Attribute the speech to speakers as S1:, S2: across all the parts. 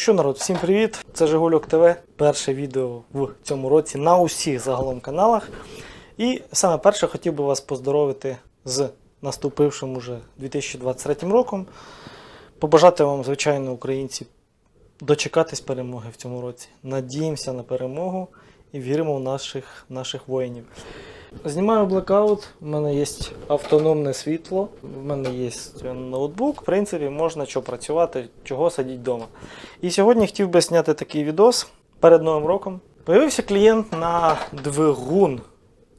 S1: Що, народ, всім привіт! Це Жигульок ТВ. Перше відео в цьому році на усіх загалом каналах. І саме перше хотів би вас поздоровити з наступившим уже 2023 роком. Побажати вам, звичайно, українці, дочекатись перемоги в цьому році. Надіємося на перемогу і віримо в наших, наших воїнів. Знімаю блекаут, в мене є автономне світло, в мене є ноутбук. В принципі, можна що працювати, чого сидіти вдома. І сьогодні хотів би зняти такий відос перед Новим роком. Появився клієнт на двигун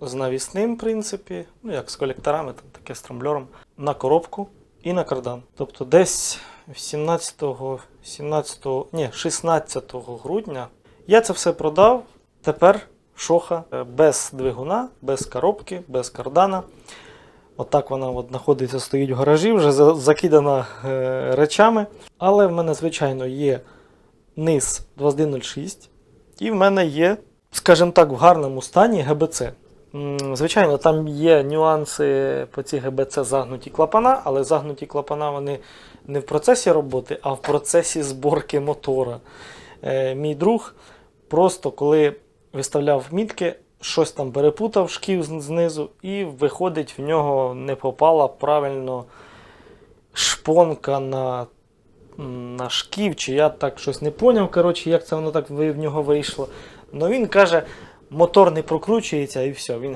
S1: з навісним, в принципі, ну як з колекторами, там таке з трамблером, на коробку і на кардан. Тобто десь 17, 17, ні, 16 грудня я це все продав. Тепер шоха е, без двигуна, без коробки, без кардана. Отак вона от знаходиться, стоїть в гаражі, вже закидана е, речами. Але в мене, звичайно, є низ 2106, і в мене є, скажімо так, в гарному стані ГБЦ. Звичайно, там є нюанси по ці ГБЦ загнуті клапана, але загнуті клапана вони не в процесі роботи, а в процесі зборки мотора. Е, мій друг просто коли виставляв мітки, щось там перепутав шків знизу, і виходить, в нього не попала правильно шпонка на, на шків, чи я так щось не поняв, коротше, як це воно так в нього вийшло. Ну він каже, мотор не прокручується і все. Він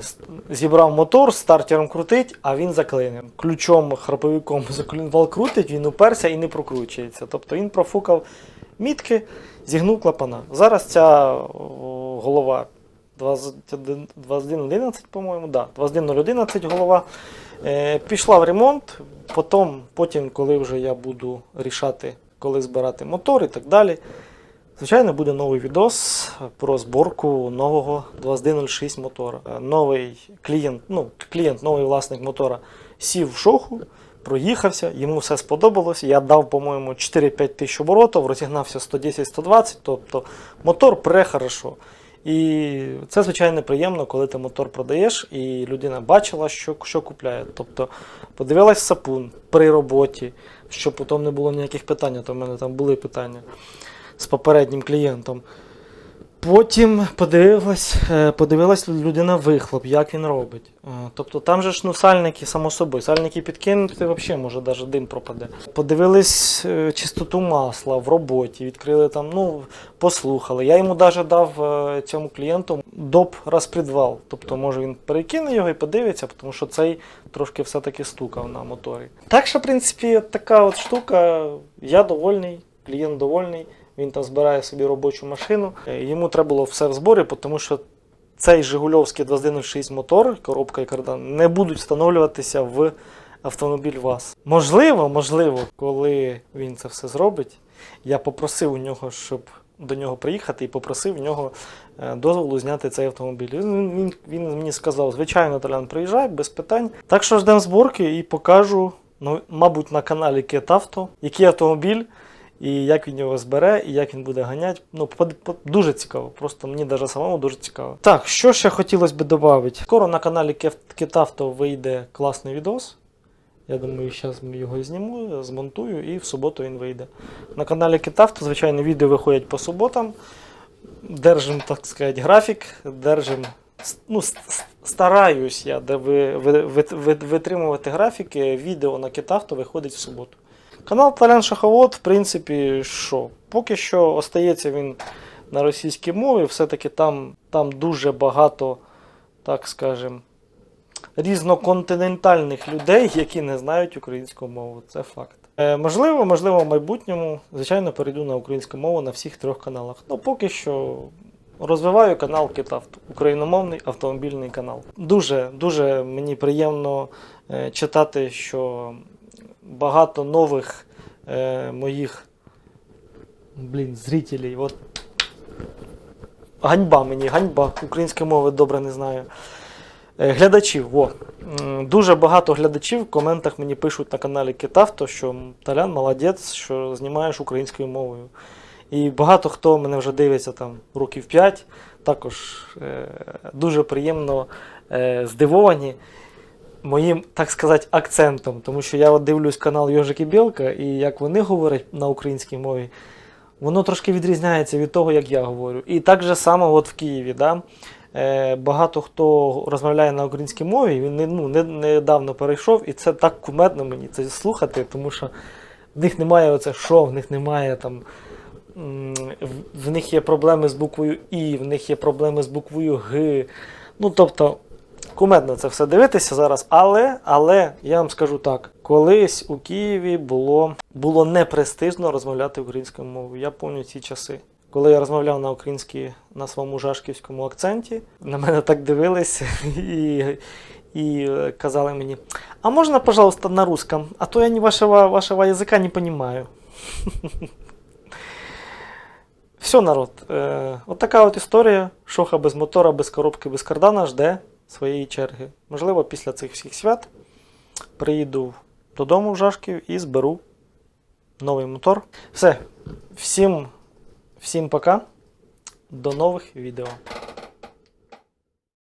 S1: зібрав мотор, стартером крутить, а він заклинив. Ключом, храповиком заклинвал крутить, він уперся і не прокручується. Тобто він профукав мітки, зігнув клапана. Зараз ця голова 21 2111, по-моєму, да, 21011 голова. Е, пішла в ремонт. Потім, потім, коли вже я буду рішати, коли збирати мотор і так далі. Звичайно, буде новий відос про зборку нового 2106 мотора. Е, Новий клієнт, ну, клієнт, новий власник мотора сів в шоху, проїхався, йому все сподобалось. Я дав, по-моєму, 4-5 тисяч оборотів, розігнався 110-120, тобто мотор пре хорошо. І це, звичайно, приємно, коли ти мотор продаєш, і людина бачила, що, що купляє. Тобто подивилась сапун при роботі, щоб потім не було ніяких питань, то в мене там були питання з попереднім клієнтом. Потім подивилась, е, подивилась людина вихлоп, як він робить. Е, Тобто там же ж ну, сальники, само собою, сальники підкинути, взагалі може навіть дим пропаде. Подивились е, чистоту масла в роботі, відкрили там, ну, послухали. Я йому навіть дав цьому клієнту доп розпредвал. Тобто, може він перекине його і подивиться, тому що цей трошки все-таки стукав на моторі. Так що, в принципі, така от штука, я довольний, клієнт довольний. Він там збирає собі робочу машину. Е, Йому треба було все в зборі, тому що цей Жигульовський 2106 мотор, коробка і кардан, не будуть встановлюватися в автомобіль ВАЗ. Можливо, можливо, коли він це все зробить, я попросив у нього, щоб до нього приїхати і попросив у нього е, дозволу зняти цей автомобіль. Він, він мені сказав, звичайно, Толян, приїжджай, без питань. Так що ждемо зборки і покажу, ну, мабуть, на каналі Кетавто, який автомобіль. І як він його збере, і як він буде ганяти. Ну, дуже цікаво. Просто мені навіть самому дуже цікаво. Так, що ще хотілося б додати? Скоро на каналі Кетавто вийде класний відос. Я думаю, зараз його зніму, змонтую і в суботу він вийде. На каналі Кетавто, звичайно, відео виходять по суботам. Держим, так сказати, графік, держим. Ну, стараюсь я витримувати графіки. Відео на Кетавто виходить в суботу. Канал Толян Шаховод, в принципі, що? Поки що остається він на російській мові, все-таки там, там дуже багато, так скажем, різноконтинентальних людей, які не знають українську мову. Це факт. Е, можливо, можливо, в майбутньому, звичайно, перейду на українську мову на всіх трьох каналах. Ну, поки що розвиваю канал Китавто, україномовний автомобільний канал. Дуже, дуже мені приємно е, читати, що багато нових е, моїх блін, зрителей. От. Ганьба мені, ганьба. Української мови добре не знаю. Е, Глядачів, во. Дуже багато глядачів в коментах мені пишуть на каналі Китавто, що Талян молодець, що знімаєш українською мовою. І багато хто мене вже дивиться там років 5, також е, дуже приємно е, здивовані моїм, так сказати, акцентом. Тому що я от дивлюсь канал Йожик і Білка, і як вони говорять на українській мові, воно трошки відрізняється від того, як я говорю. І так же само от в Києві. Да? Е, багато хто розмовляє на українській мові, він не- ну, не, недавно перейшов, і це так кумедно мені це слухати, тому що в них немає оце що, в них немає там. В них є проблеми з буквою І, в них є проблеми з буквою Г. Ну, тобто, кумедно це все дивитися зараз, але, але я вам скажу так: колись у Києві було, було непрестижно розмовляти українською мовою. Я пам'ятаю ці часи. Коли я розмовляв на українській на своєму жашківському акценті, на мене так дивились і, і казали мені: а можна, пожалуйста, на русском? А то я не вашого, вашого язика не понимаю. Все, народ. Е, от така от історія. Шоха без мотора, без коробки, без кардана жде своєї черги. Можливо, після цих всіх свят приїду додому в Жашків і зберу новий мотор. Все. Всім, всім пока. До нових відео.